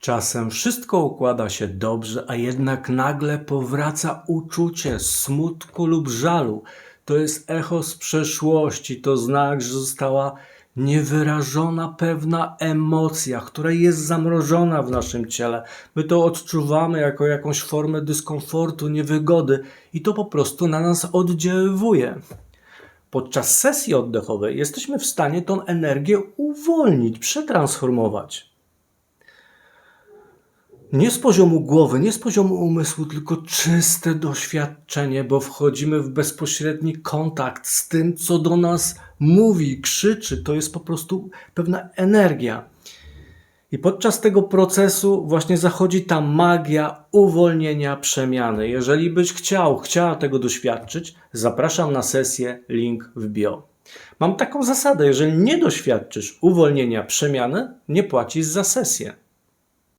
Czasem wszystko układa się dobrze, a jednak nagle powraca uczucie smutku lub żalu. To jest echo z przeszłości, to znak, że została niewyrażona pewna emocja, która jest zamrożona w naszym ciele. My to odczuwamy jako jakąś formę dyskomfortu, niewygody i to po prostu na nas oddziaływuje. Podczas sesji oddechowej jesteśmy w stanie tą energię uwolnić, przetransformować. Nie z poziomu głowy, nie z poziomu umysłu, tylko czyste doświadczenie, bo wchodzimy w bezpośredni kontakt z tym, co do nas mówi, krzyczy. To jest po prostu pewna energia. I podczas tego procesu właśnie zachodzi ta magia uwolnienia przemiany. Jeżeli byś chciał, chciała tego doświadczyć, zapraszam na sesję, link w bio. Mam taką zasadę, jeżeli nie doświadczysz uwolnienia przemiany, nie płacisz za sesję.